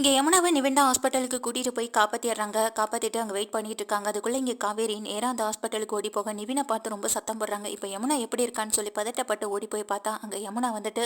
இங்கே யமுனாவை நிவெண்டா ஹாஸ்பிட்டலுக்கு கூட்டிகிட்டு போய் காப்பாற்றிடுறாங்க காப்பாற்றிட்டு அங்கே வெயிட் பண்ணிட்டு இருக்காங்க. அதுக்குள்ளே இங்கே காவேரி நேராக அந்த ஹாஸ்பிட்டலுக்கு ஓடி போக நிவினை பார்த்து ரொம்ப சத்தம் போடுறாங்க. இப்போ யமுனா எப்படி இருக்கான்னு சொல்லி பதட்டப்பட்டு ஓடி போய் பார்த்தா அங்கே யமுனா வந்துட்டு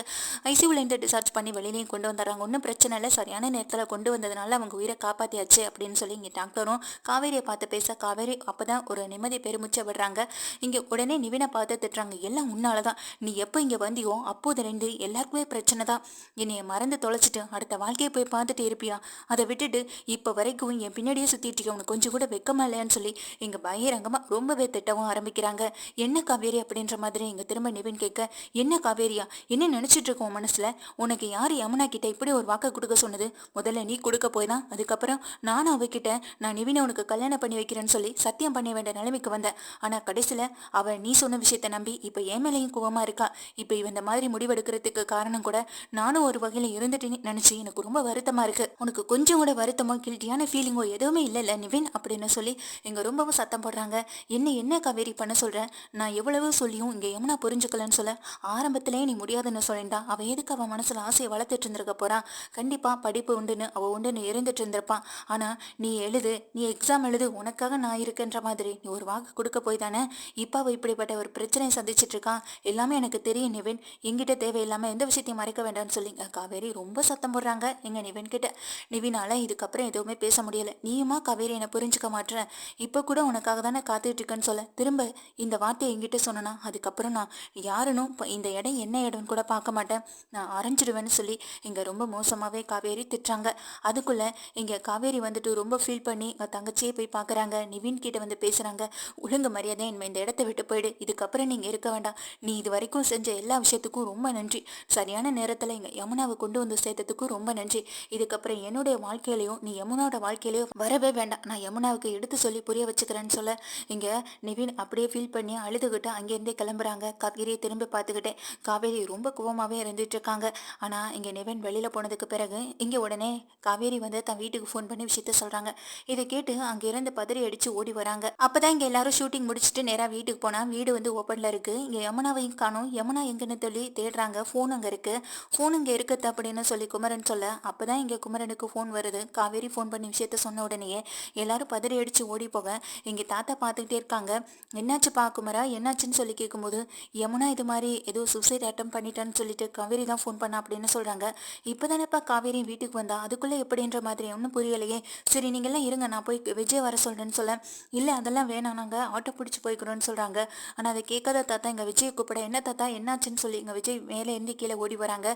ஐசியூலேருந்து டிசார்ஜ் பண்ணி வெளியிலையும் கொண்டு வந்துடுறாங்க. ஒன்றும் பிரச்சனை இல்லை. சரியான நேரத்தில் கொண்டு வந்ததுனால அவங்க உயிரை காப்பாற்றியாச்சு அப்படின்னு சொல்லி இங்கே டாக்டரும் காவேரியை பார்த்து பேச காவேரி அப்போ தான் ஒரு நிம்மதி பெருமிச்சை விடுறாங்க. இங்கே உடனே நிவினை பார்த்து திட்டுறாங்க. எல்லாம் உன்னால தான் நீ எப்போ இங்கே வந்தியோ அப்போது ரெண்டு எல்லாருக்குமே பிரச்சனை தான் என்னையை மறந்து தொலைச்சிட்டு அடுத்த வாழ்க்கையை போய் பார்த்துட்டு இருப்பியா அதை விட்டுட்டு இப்போ வரைக்கும் என் பின்னாடியே சுற்றிட்டு இருக்க உனக்கு கொஞ்சம் கூட வெக்கமா இல்லையான்னு சொல்லி இங்கே பகிரங்கமாக ரொம்பவே திட்டவும் ஆரம்பிக்கிறாங்க. என்ன காவேரி அப்படின்ற மாதிரி இங்கே திரும்ப நிவின் கேட்க என்ன காவேரியா? என்ன நினச்சிட்டு இருக்கோம் மனசில்? உனக்கு யார் யமுனா கிட்ட இப்படி ஒரு வாக்கை கொடுக்க சொன்னது? முதல்ல நீ கொடுக்க போய் தான். அதுக்கப்புறம் நானும் அவகிட்ட நான் நிவினை உனக்கு கல்யாணம் பண்ணி வைக்கிறேன்னு சொல்லி சத்தியம் பண்ண வேண்டிய நிலைமைக்கு வந்தேன். ஆனால் கடைசியில் அவள் நீ சொன்ன விஷயத்தை நம்பி இப்போ என் மேலேயும் கோவமாக இருக்கா? இப்போ இவன் இந்த மாதிரி முடிவெடுக்கிறதுக்கு காரணம் கூட நானும் ஒரு வகையில் இருந்துட்டேன்னு நினச்சி எனக்கு ரொம்ப வருத்தமாக இருக்கு உனக்கு கொஞ்சம் கூட வருத்தமோ கில்ட்டியான ஃபீலிங்கோ எதுவுமே இல்லைல்ல நிவின் அப்படின்னு சொல்லி இங்கே ரொம்பவும் சத்தம் போடுறாங்க. என்ன என்ன காவேரி பண்ண சொல்கிறேன் நான் எவ்வளவு சொல்லியும் இங்கே எம்னா புரிஞ்சுக்கலன்னு சொல்ல ஆரம்பத்திலே நீ முடியாதுன்னு சொல்லிண்டா அவள் எதுக்கு அவன் மனசில் ஆசையை வளர்த்துட்டு இருந்திருக்க போறான் கண்டிப்பாக படிப்பு உண்டுன்னு அவள் உண்டுன்னு இருந்துட்டு இருந்திருப்பான் ஆனால் நீ எழுது நீ எக்ஸாம் எழுது உனக்காக நான் இருக்கேன்ற மாதிரி நீ ஒரு வாக்கு கொடுக்க போய் தானே? இப்போ அவள் இப்படிப்பட்ட ஒரு பிரச்சனையை சந்திச்சிட்டு இருக்கான் எல்லாமே எனக்கு தெரியும் நிவின். எங்கிட்ட தேவையில்லாமல் எந்த விஷயத்தையும் மறைக்க வேண்டாம்னு சொல்லிங்க காவேரி ரொம்ப சத்தம் போடுறாங்க. எங்க நிவின் கிட்ட நிவினால இதுக்கப்புறம் எதுவுமே பேச முடியல. நீயுமா காவேரி என்னை புரிஞ்சுக்க மாட்டேன் இப்போ கூட உனக்காக தானே காத்துட்டு இருக்கேன்னு சொல்ல. திரும்ப இந்த வார்த்தையை எங்கிட்ட சொன்னனா? அதுக்கப்புறம் நான் யாருனும் இந்த இடம் என்ன இடம்னு கூட பார்க்க மாட்டேன். நான் அரைஞ்சிடுவேன்னு சொல்லி இங்கே ரொம்ப மோசமாகவே காவேரி திட்டுறாங்க. அதுக்குள்ள இங்கே காவேரி வந்துட்டு ரொம்ப ஃபீல் பண்ணி எங்கள் தங்கச்சியே போய் பார்க்குறாங்க நிவின் கிட்ட வந்து பேசுகிறாங்க ஒழுங்கு மரியாதை இனிமே இந்த இடத்த விட்டு போயிடு. இதுக்கப்புறம் நீங்கள் இருக்க வேண்டாம். நீ இது வரைக்கும் செஞ்ச எல்லா விஷயத்துக்கும் ரொம்ப நன்றி. சரியான நேரத்தில் இங்கே யமுனாவை கொண்டு வந்து சேர்த்ததுக்கும் ரொம்ப நன்றி. இதுக்கப்புறம் என்னுடைய வாழ்க்கையிலையும் நீ யமுனாவோட வாழ்க்கையிலையும் வரவே வேண்டாம். நான் யமுனாவுக்கு எடுத்து சொல்லி புரிய வச்சுக்கிறேன்னு சொல்ல இங்கே நிவின் அப்படியே ஃபீல் பண்ணி அழுதுகிட்டு அங்கேருந்தே கிளம்புறாங்க. காவேரியை திரும்பி பார்த்துக்கிட்டே காவேரி ரொம்ப கோவமாகவே இருந்துட்டு இருக்காங்க ஆனால் இங்கே நிவின் வெளியில் போனதுக்கு பிறகு இங்கே உடனே காவேரி வந்து தன் வீட்டுக்கு ஃபோன் பண்ணி விஷயத்த சொல்கிறாங்க இதை கேட்டு அங்கேருந்து பதறி அடித்து ஓடி வராங்க. அப்போ தான் இங்கே எல்லாரும் ஷூட்டிங் முடிச்சுட்டு நேராக வீட்டுக்கு போனால் வீடு வந்து ஓப்பனில் இருக்குது இங்கே யமுனாவையும் காணும். யமுனா எங்கன்னு சொல்லி தேடுறாங்க. ஃபோன் அங்கே இருக்குது ஃபோன் இங்கே இருக்குது அப்படின்னு சொல்லி குமரன் சொல்ல அப்போ தான் இங்கே குமரனுக்கு ஃபோன் வருது. காவேரி ஃபோன் பண்ணி விஷயத்த சொன்ன உடனேயே எல்லாரும் பதறி அடித்து ஓடி போக இங்கே தாத்தா பார்த்துக்கிட்டே இருக்காங்க. என்னாச்சுப்பா குமரா? என்னாச்சுன்னு சொல்லி கேட்கும்போது யமுனா இது மாதிரி ஏதோ சூசைட் அட்டம் பண்ணிட்டான்னு சொல்லிட்டு காவேரி தான் ஃபோன் பண்ணா அப்படின்னு சொல்கிறாங்க இப்போ தானேப்பா காவேரி வீட்டுக்கு வந்தா? அதுக்குள்ளே எப்படின்ற மாதிரி ஒன்றும் புரியலையே. சரி நீங்கள்லாம் இருங்க. நான் போய் விஜய் வர சொல்கிறேன்னு சொல்ல. இல்லை அதெல்லாம் வேணாம். நாங்கள் ஆட்டோ பிடிச்சி போய்க்கிறோன்னு சொல்கிறாங்க ஆனால் அதை கேட்காத தாத்தா எங்கள் விஜய் கூப்பிட என்ன தாத்தா? என்னாச்சுன்னு சொல்லி எங்கள் விஜய் மேலே இருந்து கீழே ஓடி வராங்க.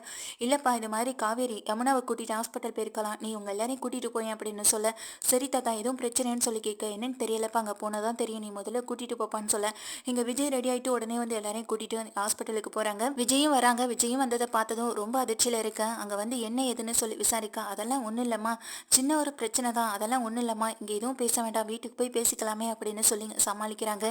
இல்லைப்பா இது மாதிரி காவேரி யமுனாவை கூட்டிகிட்டு ஹாஸ்பிட்டல் பேர் போயிருக்கலாம் நீ உங்கள் எல்லாரையும் கூட்டிகிட்டு போய் அப்படின்னு சொல்ல சரி தாத்தா எதுவும் பிரச்சனைன்னு சொல்லி கேட்க என்னன்னு தெரியலப்பா அங்கே போனால் தான் தெரியும். நீ முதல்ல கூட்டிகிட்டு போப்பான்னு சொல்ல. இங்கே விஜய் ரெடி ஆகிட்டு உடனே வந்து எல்லாரையும் கூட்டிகிட்டு ஹாஸ்பிட்டலுக்கு போகிறாங்க விஜயும் வராங்க. விஜயும் வந்ததை பார்த்ததும் ரொம்ப அதிர்ச்சியில் இருக்கேன் அங்கே வந்து என்ன ஏதுன்னு சொல்லி விசாரிக்கா அதெல்லாம் ஒன்றும் இல்லைம்மா. சின்ன ஒரு பிரச்சனை தான். அதெல்லாம் ஒன்றும் இல்லைம்மா. இங்கே எதுவும் பேச வேண்டாம். வீட்டுக்கு போய் பேசிக்கலாமே அப்படின்னு சொல்லி சமாளிக்கிறாங்க.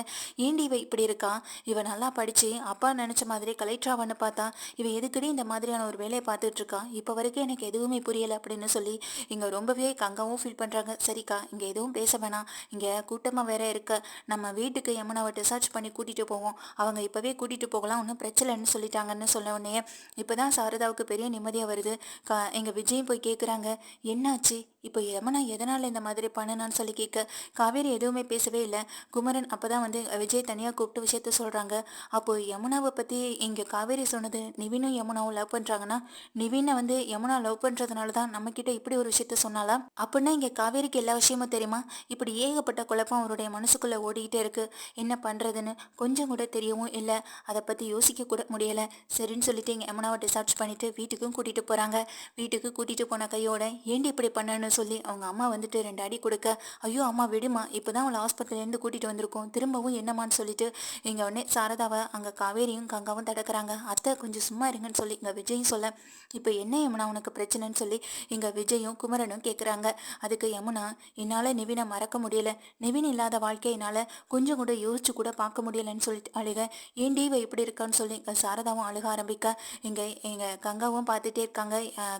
ஏண்டி இவ இப்படி இருக்கா? இவ நல்லா படித்து அப்பா நினச்ச மாதிரி கலெக்டராவான்னு பார்த்தா இவ எதுக்கடி இந்த மாதிரியான ஒரு வேலையை பார்த்துட்டு இருக்கா? இப்போ வரைக்கும் எனக்கு எதுவுமே புரியலை அப்படின்னு சொல்லி இங்கே ரொம்பவே கங்காவும் ஃபீல் பண்ணுறாங்க சரிக்கா இங்கே எதுவும் பேச வேணாம். இங்கே கூட்டமாக வேற இருக்க. நம்ம வீட்டுக்கு யமுனாவை டிசார்ஜ் பண்ணி கூட்டிகிட்டு போவோம். அவங்க இப்போவே கூட்டிகிட்டு போகலாம். ஒன்றும் பிரச்சனைன்னு சொல்லிட்டாங்கன்னு சொன்ன உடனே இப்போ தான் சாரதாவுக்கு பெரிய நிம்மதியாக வருது. கா எங்கள் விஜயும் போய் கேட்குறாங்க என்னாச்சு? இப்போ யமுனா எதனால் இந்த மாதிரி பண்ணுனான்னு சொல்லி கேட்க காவேரி எதுவுமே பேசவே இல்லை. குமரன் அப்போ தான் வந்து விஜய் தனியாக கூப்பிட்டு விஷயத்த சொல்கிறாங்க அப்போது யமுனாவை பற்றி இங்கே காவேரி சொன்னது நிவினும் யமுனாவும் லவ் பண்ணுறாங்கன்னா நிவினை வந்து யமுனா லவ் பண்ணுறதுனால தான் நம்மக்கிட்ட இப்படி ஒரு விஷயத்த சொன்னாலா அப்படின்னா இங்கே காவேரிக்கு எல்லா விஷயமும் தெரியுமா? இப்படி ஏகப்பட்ட குழப்பம் அவருடைய மனசுக்குள்ளே ஓடிக்கிட்டே இருக்கு. என்ன பண்ணுறதுன்னு கொஞ்சம் கூட தெரியவும் இல்லை. அதை பற்றி யோசிக்க கூட முடியலை. சரின்னு சொல்லிட்டு எங்கள் யமுனாவை டிசார்ஜ் பண்ணிட்டு வீட்டுக்கும் கூட்டிகிட்டு போகிறாங்க வீட்டுக்கு கூட்டிகிட்டு போன கையோட ஏண்டி இப்படி பண்ணணும்னு சொல்லி அவங்க அம்மா வந்துட்டு ரெண்டு அடி கொடுக்க. ஐயோ அம்மா விடுமா. இப்போ தான் அவளை ஹாஸ்பிட்டலேருந்து கூட்டிகிட்டு வந்திருக்கோம். திரும்பவும் என்னம்மான்னு சொல்லிட்டு இங்கே உடனே சாரதாவை அங்கே காவேரியும் கங்காவும் தடுக்கிறாங்க. அத்தை கொஞ்சம் சும்மா இருங்கன்னு சொல்லி இங்கே விஜயும் சொல்ல இப்போ என்ன யமுனா உனக்கு பிரச்சனைன்னு சொல்லி இங்கே விஜயும் குமரனும் கேட்குறாங்க அதுக்கு யமுனா என்னால் நிவினை மறக்க முடியல. நிவின் இல்லாத வாழ்க்கை என்னால் கொஞ்சம் கூட யோசிச்சு கூட பார்க்க முடியலன்னு சொல்லிட்டு அழுக. ஏன் டீவை இப்படி இருக்கான்னு சொல்லி இங்கே சாரதாவும் அழுக ஆரம்பிக்க. இங்கே எங்கள் கங்காவும் பார்த்துட்டே இருக்காங்க.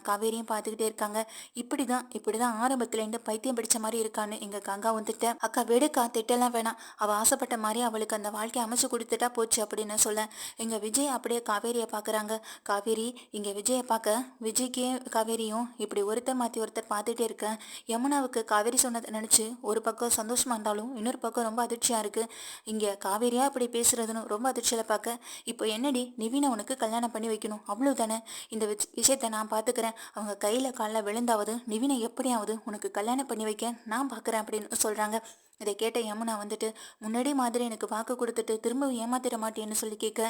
காவேரியும் பார்த்துக்கிட்டே இருக்காங்க. இப்படி தான் இப்படி தான் ஆரம்பத்துலேருந்து பைத்தியம் பிடிச்ச மாதிரி இருக்கான்னு எங்கள் கங்கா வந்துட்ட. அக்கா வெடுக்கா திட்டெல்லாம் வேணாம். அவள் ஆசைப்பட்ட மாதிரி அவளுக்கு அந்த வாழ்க்கையை அமைச்சு கொடுத்துட்டா போச்சு அப்படின்னு சொல்ல. எங்கள் விஜய் அப்படியே காவேரியை பார்க்குறாங்க காவேரி இங்கே விஜயை பார்க்க விஜய்க்கே காவேரியும் இப்படி ஒரு ஒருத்தர் மாற்றி ஒருத்தர் பார்த்துட்டே இருக்கேன். யமுனாவுக்கு காவேரி சொன்னதை நினச்சி ஒரு பக்கம் சந்தோஷமாக இருந்தாலும் இன்னொரு பக்கம் ரொம்ப அதிர்ச்சியாக இருக்குது இங்கே காவேரியா இப்படி பேசுறதுன்னு ரொம்ப அதிர்ச்சியில் பார்க்க. இப்போ என்னடி நிவீனை உனக்கு கல்யாணம் பண்ணி வைக்கணும்? அவ்வளோ தானே இந்த விஷயத்தை நான் பார்த்துக்கிறேன். அவங்க கையில் காலில் விழுந்தாவது நிவினை எப்படியாவது உனக்கு கல்யாணம் பண்ணி வைக்க நான் பார்க்குறேன் அப்படின்னு சொல்கிறாங்க இதை கேட்ட யமுனா வந்துட்டு முன்னாடி மாதிரி எனக்கு வாக்கு கொடுத்துட்டு திரும்ப ஏமாத்திட மாட்டேன்னு சொல்லி கேட்க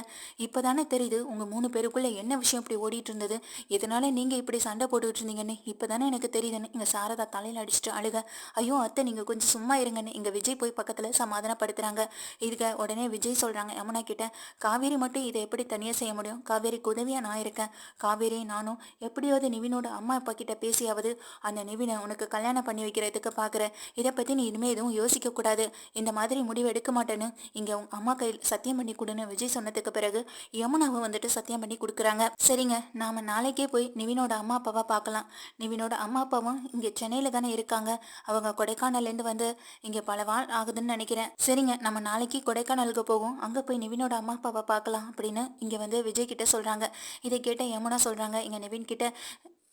இப்போதானே தெரியுது உங்கள் மூணு பேருக்குள்ள என்ன விஷயம் இப்படி ஓடிட்டு இருந்தது? இதனால நீங்கள் இப்படி சண்டை போட்டுக்கிட்டு இருந்தீங்கன்னு? இப்போதானே எனக்கு தெரியுதுன்னு. இங்கே சாரதா தலையில் அடிச்சுட்டு அழுக ஐயோ அத்தை நீங்கள் கொஞ்சம் சும்மா இருங்கன்னு. இங்கே விஜய் போய் பக்கத்தில் சமாதானப்படுத்துகிறாங்க இதுக்கு உடனே விஜய் சொல்கிறாங்க யமுனா கிட்ட காவேரி மட்டும் இதை எப்படி தனியாக செய்ய முடியும்? காவேரிக்கு உதவியாக நான் இருக்கேன். காவேரி நானும் எப்படியாவது நிவினோட அம்மா அப்பா கிட்ட பேசியாவது அந்த நிவினை உனக்கு கல்யாணம் பண்ணி வைக்கிறதுக்கு பார்க்குறேன் இதை பற்றி நீ இனிமேல் எதுவும் யோசி கூடாது இந்த மாதிரி முடிவு எடுக்க மாட்டேன்னு இங்கே உங்க அம்மா கையில் சத்தியம் பண்ணி கொடுன்னு விஜய் சொன்னதுக்கு பிறகு யமுனாவும் வந்துட்டு சத்தியம் பண்ணி கொடுக்குறாங்க. சரிங்க நாம நாளைக்கே போய் நிவினோட அம்மா அப்பாவை பார்க்கலாம். நிவினோட அம்மா அப்பாவும் இங்கே சென்னையில் தானே இருக்காங்க. அவங்க கொடைக்கானல்லேருந்து வந்து இங்கே பல வாழ் ஆகுதுன்னு நினைக்கிறேன். சரிங்க நம்ம நாளைக்கு கொடைக்கானலுக்கு போவோம். அங்கே போய் நிவினோட அம்மா அப்பாவை பார்க்கலாம் அப்படின்னு இங்கே வந்து விஜய் கிட்ட சொல்கிறாங்க இதை கேட்ட யமுனா சொல்கிறாங்க இங்கே நிவின் கிட்ட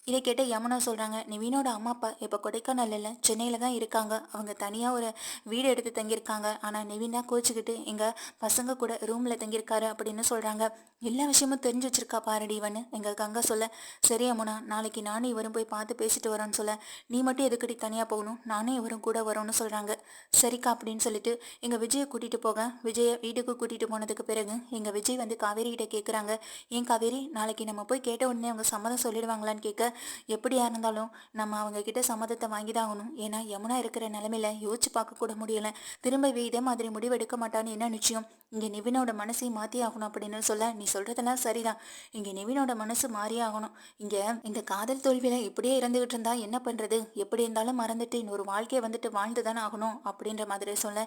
இதை கேட்ட யமுனா சொல்கிறாங்க நிவீனோட அம்மா அப்பா இப்போ கொடைக்கானல் இல்லை சென்னையில் தான் இருக்காங்க. அவங்க தனியாக ஒரு வீடு எடுத்து தங்கியிருக்காங்க. ஆனால் நிவின் தான் கோச்சிக்கிட்டு எங்கள் பசங்க கூட ரூமில் தங்கியிருக்காரு அப்படின்னு சொல்கிறாங்க எல்லா விஷயமும் தெரிஞ்சு வச்சிருக்கா பாருடி இவனு. எங்கள் கங்கா சொல்ல சரி யமுனா நாளைக்கு நானும் இவரும் போய் பார்த்து பேசிட்டு வரோன்னு சொல்ல. நீ மட்டும் எதுக்கடி தனியாக போகணும்? நானும் இவரும் கூட வரோன்னு சொல்கிறாங்க சரிக்கா அப்படின்னு சொல்லிட்டு எங்கள் விஜயை கூட்டிகிட்டு போக விஜயை வீட்டுக்கு கூட்டிகிட்டு போனதுக்கு பிறகு எங்கள் விஜய் வந்து காவேரி கிட்ட கேட்குறாங்க ஏன் காவேரி நாளைக்கு நம்ம போய் கேட்ட உடனே அவங்க சம்மதம் சொல்லிடுவாங்களான்னு கேட்க எப்படியா இருந்தாலும் நம்ம அவங்க கிட்ட சம்மதத்தை வாங்கி தான் ஆகணும் ஏன்னா யமுனா இருக்கிற நிலமையில யோசிச்சு பார்க்க கூட முடியல. திரும்ப இதே மாதிரி முடிவு எடுக்க மாட்டான்னு என்ன நிச்சயம்? இங்கே நிவினோட மனசையும் மாற்றி ஆகணும் அப்படின்னு சொல்ல நீ சொல்கிறதெல்லாம் சரிதான். இங்கே நிவினோட மனசு மாறியே ஆகணும். இங்கே இந்த காதல் தோல்வியில் இப்படியே இறந்துகிட்டு இருந்தா என்ன பண்ணுறது எப்படி இருந்தாலும் மறந்துட்டு இன்னொரு வாழ்க்கையை வந்துட்டு வாழ்ந்து தானே ஆகணும் அப்படின்ற மாதிரி சொல்ல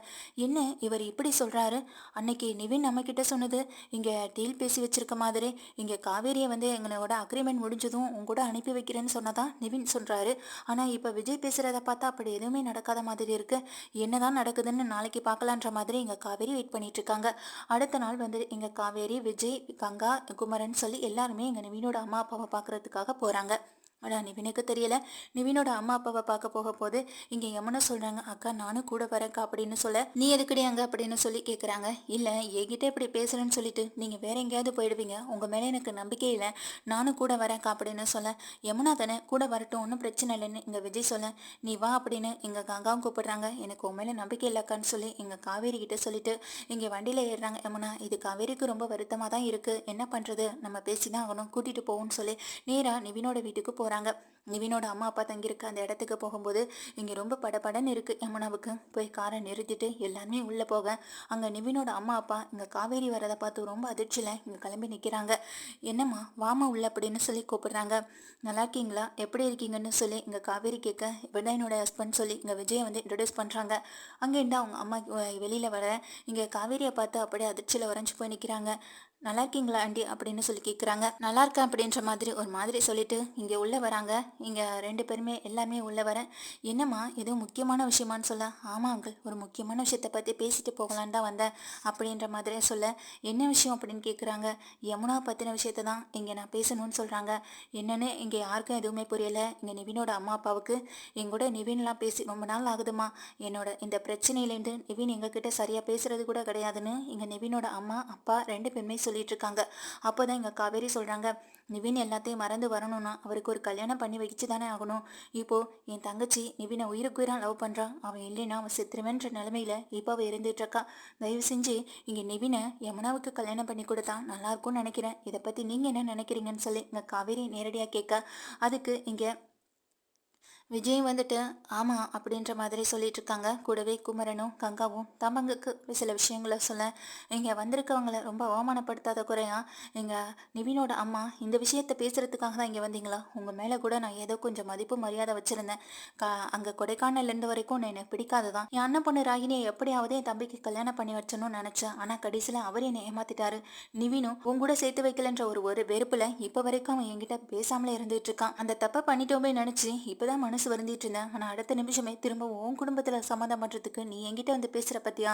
என்ன இவர் இப்படி சொல்கிறாரு அன்னைக்கு நிவின் நம்ம கிட்ட சொன்னது இங்கே டீல் பேசி வச்சிருக்க மாதிரி இங்கே காவேரியை வந்து எங்களோட அக்ரிமெண்ட் முடிஞ்சதும் உங்க கூட அனுப்பி வைக்கிறேன்னு சொன்னதா நிவின் சொல்கிறாரு ஆனால் இப்போ விஜய் பேசுகிறத பார்த்தா அப்படி எதுவுமே நடக்காத மாதிரி இருக்கு. என்னதான் நடக்குதுன்னு நாளைக்கு பார்க்கலான்ற மாதிரி இங்கே காவேரி வெயிட் பண்ணிட்டு இருக்காங்க. அடுத்த நாள் வந்து எங்கள் காவேரி விஜய் கங்கா குமரன் சொல்லி எல்லாருமே எங்கள் நிவினோட அம்மா அப்பாவை பார்க்கறதுக்காக போகிறாங்க ஆனால் நிவினுக்கு தெரியல. நிவினோட அம்மா அப்பாவை பார்க்க போக போது இங்கே யமுனா சொல்கிறாங்க அக்கா நானும் கூட வரேன்க்கா அப்படின்னு சொல்ல நீ எதுக்கடி அங்க? அப்படின்னு சொல்லி கேட்குறாங்க இல்லை என்கிட்ட இப்படி பேசுகிறேன்னு சொல்லிட்டு நீங்கள் வேற எங்கேயாவது போயிடுவீங்க. உங்கள் மேலே எனக்கு நம்பிக்கை இல்லை. நானும் கூட வரேன்க்கா அப்படின்னு சொல்ல யமுனா தானே கூட வரட்டும் ஒன்றும் பிரச்சனை இல்லைன்னு இங்கே விஜய் சொல்ல நீ வா அப்படின்னு எங்கள் கங்காவும் கூப்பிடுறாங்க. எனக்கு உன் மேலே நம்பிக்கை இல்லைக்கான்னு சொல்லி எங்கள் காவேரி கிட்ட சொல்லிட்டு இங்கே வண்டியில் ஏறுறாங்க யமுனா இது காவேரிக்கு ரொம்ப வருத்தமாக தான் இருக்குது என்ன பண்ணுறது நம்ம பேசி தான் ஆகணும். கூட்டிகிட்டு போவோம்னு சொல்லி நேராக நிவினோட வீட்டுக்கு போகிறாங்க நிவினோட அம்மா அப்பா தங்கியிருக்க அந்த இடத்துக்கு போகும்போது இங்கே ரொம்ப படபடன்னு இருக்குது யமுனாவுக்கு போய் காரை நிறுத்திட்டு எல்லாருமே உள்ளே போக அங்கே நிவினோட அம்மா அப்பா இங்கே காவேரி வரதை பார்த்து ரொம்ப அதிர்ச்சியில் இங்கே கிளம்பி நிற்கிறாங்க என்னம்மா வாமா உள்ள அப்படின்னு சொல்லி கூப்பிடுறாங்க. நல்லா இருக்கீங்களா? எப்படி இருக்கீங்கன்னு சொல்லி இங்கே காவேரி கேட்க இவன் என்னோட ஹஸ்பண்ட் சொல்லி இங்கே விஜயை வந்து இன்ட்ரடியூஸ் பண்ணுறாங்க அங்கேருந்து அவங்க அம்மா வெளியில் வர இங்கே காவேரியை பார்த்து அப்படியே அதிர்ச்சியில் உறைஞ்சி போய் நிற்கிறாங்க நல்லா இருக்கீங்களா ஆண்டி? அப்படின்னு சொல்லி கேட்குறாங்க. நல்லா இருக்கேன் அப்படின்ற மாதிரி ஒரு மாதிரி சொல்லிட்டு இங்கே உள்ள உள்ளே வராங்க. இங்கே ரெண்டு பேருமே எல்லாமே உள்ளே வரேன் என்னம்மா எதுவும் முக்கியமான விஷயமான்னு சொல்ல? ஆமாம் அங்கிள். ஒரு முக்கியமான விஷயத்தை பற்றி பேசிட்டு போகலான்னு தான் வந்தேன் அப்படின்ற மாதிரியே சொல்ல. என்ன விஷயம் அப்படின்னு கேட்குறாங்க யமுனா பற்றின விஷயத்தை தான் இங்கே நான் பேசணும்னு சொல்கிறாங்க என்னன்னு இங்கே யாருக்கும் எதுவுமே புரியலை. இங்கே நிவினோட அம்மா அப்பாவுக்கு. எங்கூட நிவின்லாம் பேசி ரொம்ப நாள் ஆகுதுமா என்னோட இந்த பிரச்சனையிலேருந்து நிவின் எங்ககிட்ட சரியாக பேசுறது கூட கிடையாதுன்னு இங்கே நிவினோட அம்மா அப்பா ரெண்டு பேருமே சொல்லிட்டு இருக்காங்க. அப்போ தான் இங்கே காவேரி சொல்கிறாங்க நிவின் எல்லாத்தையும் மறந்து வரணும்னா அவருக்கு ஒரு கல்யாணம் பண்ணி வச்சு தானே ஆகணும். இப்போ என் தங்கச்சி நிவினை உயிருக்குயிராக லவ் பண்ணுறான் அவன் இல்லைன்னா அவன் செத்துருவேன்ற நிலமையில இப்போ அவள் இருந்துட்டு இருக்கா தயவு செஞ்சு இங்கே நிவினை யமுனாவுக்கு கல்யாணம் பண்ணி கொடுத்தா நல்லா இருக்கும்னு நினைக்கிறேன். இதை பற்றி நீங்கள் என்ன நினைக்கிறீங்கன்னு சொல்லி இங்கே காவேரி நேரடியாக கேட்க. அதுக்கு இங்கே விஜய் வந்துட்டு ஆமாம் அப்படின்ற மாதிரி சொல்லிட்டு இருக்காங்க கூடவே குமரனும் கங்காவும். தம்பங்குக்கு சில விஷயங்களை சொல்ல இங்கே வந்திருக்கவங்களை ரொம்ப அவமானப்படுத்தாத குறையா எங்கள் நிவினோட அம்மா இந்த விஷயத்தை பேசுகிறதுக்காக தான் இங்கே வந்தீங்களா? உங்கள் மேலே கூட நான் ஏதோ கொஞ்சம் மதிப்பு மரியாதை வச்சுருந்தேன். கா அங்கே கொடைக்கானல்லேருந்து வரைக்கும் நான் எனக்கு பிடிக்காது தான் என் அண்ணன் பொண்ணு ராகினியை எப்படியாவது என் தம்பிக்கு கல்யாணம் பண்ணி வச்சணும்னு நினச்சேன். ஆனால் கடைசியில் அவர் என்னை ஏமாத்திட்டாரு. நிவினும் உன் கூட சேர்த்து வைக்கலன்ற ஒரு ஒரு வெறுப்பில் இப்போ வரைக்கும் அவன் என்கிட்ட பேசாமலே இருந்துட்டு இருக்கான். அந்த தப்பை பண்ணிட்டோமே நினச்சி இப்போதான் மனு மனசு வருந்திட்டு இருந்தேன். ஆனால் அடுத்த நிமிஷமே திரும்ப உன் குடும்பத்தில் சம்மந்தம் பண்ணுறதுக்கு நீ என்கிட்ட வந்து பேசுகிற பற்றியா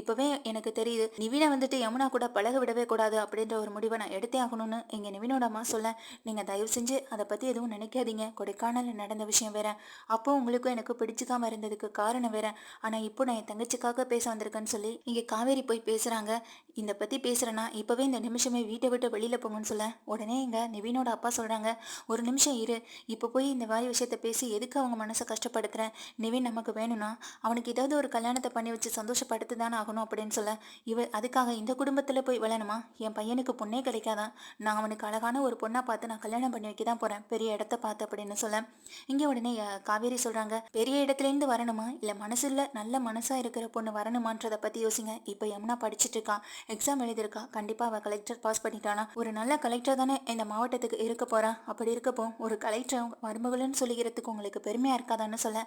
இப்போவே எனக்கு தெரியுது நிவினை வந்துட்டு யமுனா கூட பழக விடவே கூடாது அப்படின்ற ஒரு முடிவை நான் எடுத்தே ஆகணும்னு எங்கள் நிவினோட அம்மா சொல்ல. நீங்கள் தயவு செஞ்சு அதை பற்றி எதுவும் நினைக்காதீங்க. கொடைக்கானலில் நடந்த விஷயம் வேற. அப்போ உங்களுக்கும் எனக்கு பிடிச்சிக்காம இருந்ததுக்கு காரணம் வேற. ஆனால் இப்போ நான் என் தங்கச்சிக்காக பேச வந்திருக்கேன்னு சொல்லி இங்கே காவேரி போய் பேசுகிறாங்க இந்த பற்றி பேசுகிறேன்னா இப்போவே இந்த நிமிஷமே வீட்டை விட்டு வெளியில் போங்கன்னு சொல்ல. உடனே எங்கள் நிவினோட அப்பா சொல்கிறாங்க ஒரு நிமிஷம் இரு. இப்போ போய் இந்த மாதிரி விஷயத்த பேசி எதுக்கு அவங்க மனசை கஷ்டப்படுத்துகிறேன் நிவின் நமக்கு வேணும்னா அவனுக்கு ஏதாவது ஒரு கல்யாணத்தை பண்ணி வச்சு சந்தோஷப்படுத்து தானே ஆகணும் அப்படின்னு சொல்ல இவ அதுக்காக இந்த குடும்பத்தில் போய் விளையணுமா என் பையனுக்கு பொண்ணே கிடைக்காதான் நான் அவனுக்கு அழகான ஒரு பொண்ணை பார்த்து நான் கல்யாணம் பண்ணி வைக்க தான் போகிறேன் பெரிய இடத்த பார்த்து அப்படின்னு சொல்ல இங்கே உடனே காவேரி சொல்கிறாங்க பெரிய இடத்துலேருந்து வரணுமா? இல்லை மனசில் நல்ல மனசாக இருக்கிற பொண்ணு வரணுமான்றதை பற்றி யோசிங்க. இப்போ யமுனா படிச்சுட்டு இருக்கா எக்ஸாம் எழுதியிருக்கா. கண்டிப்பாக அவள் கலெக்டர் பாஸ் பண்ணிட்டானா. ஒரு நல்ல கலெக்டர் தானே இந்த மாவட்டத்துக்கு இருக்க போகிறா அப்படி இருக்கப்போ ஒரு கலெக்டர் மருமகள்னு சொல்லிக்கிறதுக்கு உங்களுக்கு எனக்கு பெருமையாக இருக்காதான்னு சொல்ல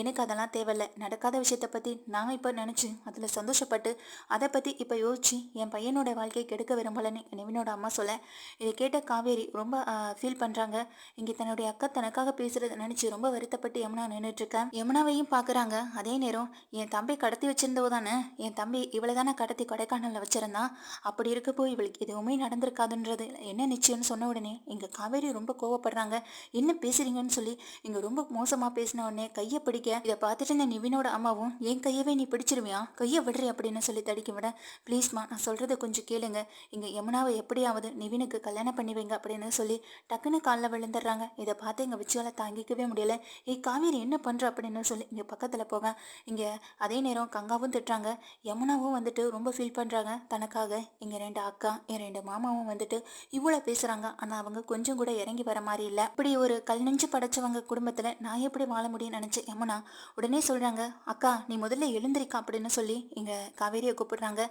எனக்கு அதெல்லாம் தேவையில்ல. நடக்காத விஷயத்தை பற்றி நான் இப்போ நினச்சி அதில் சந்தோஷப்பட்டு அதை பற்றி இப்போ யோசிச்சு என் பையனோட வாழ்க்கையை கெடுக்க விரும்பலைன்னு நிவினோட அம்மா சொல்ல இதை கேட்ட காவேரி ரொம்ப ஃபீல் பண்ணுறாங்க இங்கே தன்னுடைய அக்கா தனக்காக பேசுகிறத நினச்சி ரொம்ப வருத்தப்பட்டு யமுனா நின்றுட்டுருக்கேன் யமுனாவையும் பார்க்குறாங்க அதே நேரம் என் தம்பி கடத்தி வச்சிருந்தவ தானே என் தம்பி இவளை தானே கடத்தி கொடைக்கானலில் வச்சிருந்தான். அப்படி இருக்கப்போ இவளுக்கு எதுவுமே நடந்திருக்காதுன்றது என்ன நிச்சயம்னு சொன்ன உடனே எங்கள் காவேரி ரொம்ப கோவப்படுறாங்க. என்ன பேசுறீங்கன்னு சொல்லி இங்கே ரொம்ப மோசமாக பேசின உடனே கையை பிடிக்க இதை பார்த்துட்டு இந்த நிவினோட அம்மாவும் என் கையவே நீ பிடிச்சிருவியா? கையை விடுறி அப்படின்னு சொல்லி தடிக்க விட ப்ளீஸ்மா நான் சொல்கிறத கொஞ்சம் கேளுங்க. இங்கே யமுனாவை எப்படியாவது நிவினுக்கு கல்யாணம் பண்ணி வைங்க அப்படின்னு சொல்லி டக்குன்னு காலில் விழுந்துடுறாங்க. இதை பார்த்து எங்கள் விச்சுவால தாங்கிக்கவே முடியல. ஏய் காவேரி என்ன பண்ணுற அப்படின்னு சொல்லி இங்கே பக்கத்தில் போக இங்கே அதே நேரம் கங்காவும் திட்டுறாங்க. யமுனாவும் வந்துட்டு ரொம்ப ஃபீல் பண்ணுறாங்க தனக்காக இங்கே ரெண்டு அக்கா என் ரெண்டு மாமாவும் வந்துட்டு இவ்வளோ பேசுகிறாங்க ஆனால் அவங்க கொஞ்சம் கூட இறங்கி வர மாதிரி இல்லை. இப்படி ஒரு கல் நெஞ்சு படைச்சவங்க குடும்பத்தில் நான் எப்படி வாழ முடியும்னு நினச்சி யமுனா உடனே சொல்கிறாங்க அக்கா நீ முதல்ல எழுந்திரிக்கா அப்படின்னு சொல்லி இங்கே காவேரியை கூப்பிடுறாங்க.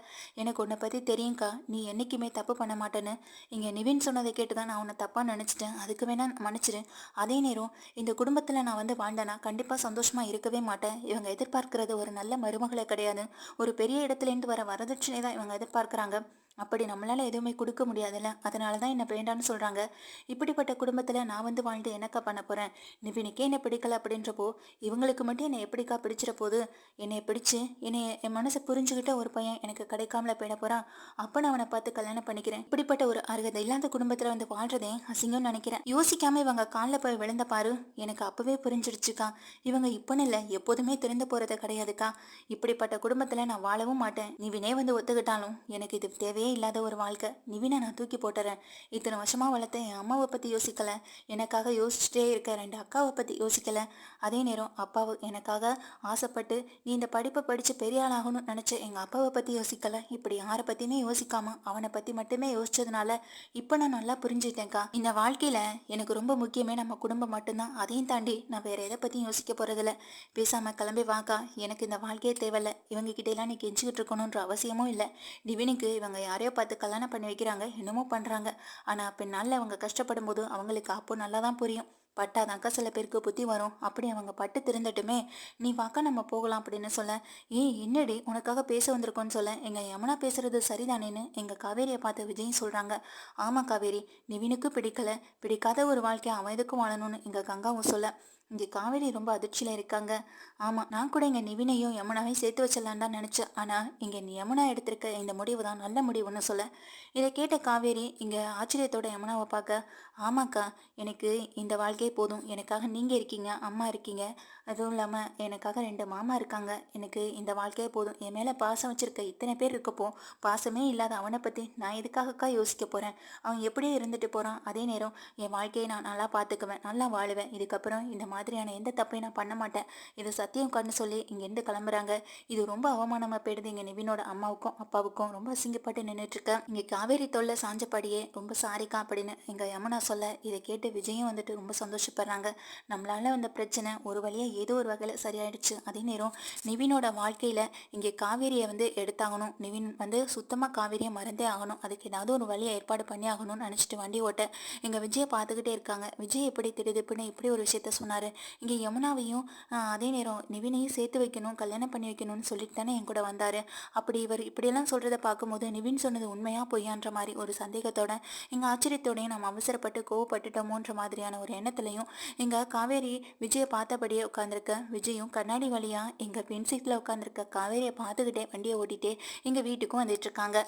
எனக்கு உன்னை பற்றி தெரியும்க்கா. நீ என்றைக்குமே தப்பு பண்ண மாட்டேன்னு. இங்கே நிவின் சொன்னதை கேட்டு தான் நான் உன்னை தப்பாக நினச்சிட்டேன். அதுக்கு வேணா மன்னிச்சிடு அதே நேரம் இந்த குடும்பத்தில் நான் வந்து வாழ்ந்தேன்னா கண்டிப்பாக சந்தோஷமாக இருக்கவே மாட்டேன். இவங்க எதிர்பார்க்கறது ஒரு நல்ல மருமகளை கிடையாது. ஒரு பெரிய இடத்துலேருந்து வர வரதட்சணை தான் இவங்க எதிர்பார்க்குறாங்க. அப்படி நம்மளால் எதுவுமே கொடுக்க முடியாதுல்ல. அதனால தான் என்னை வேண்டான்னு சொல்கிறாங்க இப்படிப்பட்ட குடும்பத்தில் நான் வந்து வாழ்ந்து என்னக்கா பண்ண போகிறேன் நிவினுக்கே என்னை பிடிக்கல அப்படின்றப்போ இவங்களுக்கு மட்டும் என்னை எப்படிக்கா பிடிச்சிட போகுது? என்னை பிடிச்சு என்னை என் மனசை புரிஞ்சுக்கிட்ட ஒரு பையன் எனக்கு கிடைக்காமல போயிட போகிறான் அப்போ நான் அவனை பார்த்து கல்யாணம் பண்ணிக்கிறேன். இப்படிப்பட்ட ஒரு அருகதை இல்லாத குடும்பத்தில் வந்து வாழ்றதே அசிங்கம்னு நினைக்கிறேன். யோசிக்காம இவங்க காலில் போய் விழுந்த பாரு எனக்கு அப்போவே புரிஞ்சிடுச்சுக்கா இவங்க இப்போன்னு இல்லை எப்போதுமே திறந்து போகிறது கிடையாதுக்கா. இப்படிப்பட்ட குடும்பத்தில் நான் வாழவும் மாட்டேன். நிவினே வந்து ஒத்துக்கிட்டாலும் எனக்கு இது தேவையே இல்லாத ஒரு வாழ்க்கை. நிவினை நான் தூக்கி போட்டுறேன். இத்தனை வருஷமாக வளர்த்த என் அம்மாவை பற்றி யோசிக்கல. எனக்காக யோசிச்சுட்டே இருக்க ரெண்டு அக்காவை பற்றி யோசிக்கல. அதே நேரம் அப்பாவை எனக்காக ஆசைப்பட்டு நீ இந்த படிப்பை படித்து பெரிய ஆளாகணும்னு நினச்ச எங்கள் அப்பாவை பற்றி யோசிக்கல. இப்படி யாரை பற்றியுமே யோசிக்காம அவனை பற்றி மட்டுமே யோசிச்சதுனால இப்போ நான் நல்லா புரிஞ்சுட்டேன்க்கா இந்த வாழ்க்கையில் எனக்கு ரொம்ப முக்கியமே நம்ம குடும்பம் மட்டும்தான். அதையும் தாண்டி நான் வேற எதை பற்றியும் யோசிக்க போகிறதில்ல பேசாமல் கிளம்பி வாக்கா. எனக்கு இந்த வாழ்க்கையே தேவையில்லை. இவங்க கிட்ட எல்லாம் நீ கெஞ்சிக்கிட்டு இருக்கணுன்ற அவசியமும் இல்லை. நிவினுக்கு இவங்க யாரையோ பார்த்து கல்யாணம் பண்ணி வைக்கிறாங்க என்னமோ பண்ணுறாங்க ஆனால் பின்னால் அவங்க கஷ்டப்படும் போது அவங்களுக்கு அப்போ நல்லா தான் புரியும் பட்டாதாக்கா சில பேருக்கு புத்தி வரும். அப்படி அவங்க பட்டு திருந்தட்டுமே நீ வாக்கா நம்ம போகலாம் அப்படின்னு சொல்ல ஏய் என்னடி உனக்காக பேச வந்திருக்கோன்னு சொல்ல எங்கள் யமுனா பேசுறது சரிதானேன்னு எங்கள் காவேரியை பார்த்து விஜயும் சொல்கிறாங்க ஆமாம் காவேரி நிவினுக்கு பிடிக்கல. பிடிக்காத ஒரு வாழ்க்கையை அவன் எதுக்கும் வாழணும்னு எங்கள் கங்காவும் சொல்ல இங்கே காவேரி ரொம்ப அதிர்ச்சியில் இருக்காங்க. ஆமாம் நான் கூட இங்கே நிவினையும் யமுனாவையும் சேர்த்து வச்சிடலான்னு தான் நினச்சேன். ஆனால் இங்கே யமுனா எடுத்திருக்க இந்த முடிவு தான் நல்ல முடிவுன்னு சொல்ல. இதை கேட்ட காவேரி இங்கே ஆச்சரியத்தோட யமுனாவை பார்க்க ஆமாக்கா எனக்கு இந்த வாழ்க்கையே போதும். எனக்காக நீங்கள் இருக்கீங்க அம்மா இருக்கீங்க. அதுவும் இல்லாமல் எனக்காக ரெண்டு மாமா இருக்காங்க. எனக்கு இந்த வாழ்க்கையே போதும். என் மேலே பாசம் வச்சிருக்க இத்தனை பேர் இருக்கப்போ பாசமே இல்லாத அவனை பற்றி நான் எதுக்காகக்கா யோசிக்க போகிறேன் அவன் எப்படியே இருந்துட்டு போகிறான் அதே நேரம் என் வாழ்க்கையை நான் நல்லா பார்த்துக்குவேன் நல்லா வாழுவேன். இதுக்கப்புறம் இந்த மாதிரியான எந்த தப்பையும் நான் பண்ண மாட்டேன். இது சத்தியம் கண்ணு சொல்லி இங்கேருந்து கிளம்புறாங்க. இது ரொம்ப அவமானமாக போயிடுது இங்கே நிவினோட அம்மாவுக்கும் அப்பாவுக்கும். ரொம்ப அசிங்கப்பட்டு நின்றுட்டுருக்கேன் இங்கே காவேரி தொல்லை சாஞ்சப்படியே ரொம்ப சாரிக்கா அப்படின்னு எங்கள் யமுனா சொல்ல இதை கேட்டு விஜயும் வந்துட்டு ரொம்ப சந்தோஷப்படுறாங்க. நம்மளால வந்த பிரச்சனை ஒரு வழியாக ஏதோ ஒரு வகையில் சரியாயிடுச்சு. அதே நேரம் நிவினோட வாழ்க்கையில் இங்கே காவேரியை வந்து எடுத்தாகணும். நிவின் வந்து சுத்தமாக காவேரியை மறந்தே ஆகணும். அதுக்கு ஏதாவது ஒரு வழியை ஏற்பாடு பண்ணி ஆகணும்னு நினச்சிட்டு வண்டி ஓட்ட எங்கள் விஜயை பார்த்துக்கிட்டே இருக்காங்க. விஜய் எப்படி திடுதிப்புன்னு இப்படி ஒரு விஷயத்த சொன்னார். இங்கே யமுனாவையும் அதே நேரம் நிவினையும் சேர்த்து வைக்கணும் கல்யாணம் பண்ணி வைக்கணும்னு சொல்லிட்டு தானே என் கூட வந்தார். அப்படி இவர் இப்படியெல்லாம் சொல்கிறத பார்க்கும்போது நிவின் சொன்னது உண்மையாக பொய்யான்ற மாதிரி ஒரு சந்தேகத்தோட எங்கள் ஆச்சரியத்தோடையும் நம்ம அவசரப்பட்டு கோவப்பட்டுட்டோமோன்ற மாதிரியான ஒரு எண்ணத்துலையும் எங்கள் காவேரி விஜயை பார்த்தபடியே உட்காந்துருக்க விஜயும் கண்ணாடி வழியாக எங்கள் பெண் சீட்டில் உட்காந்துருக்க காவேரியை பார்த்துக்கிட்டே வண்டியை ஓட்டிகிட்டே எங்கள் வீட்டுக்கும் வந்துட்டுருக்காங்க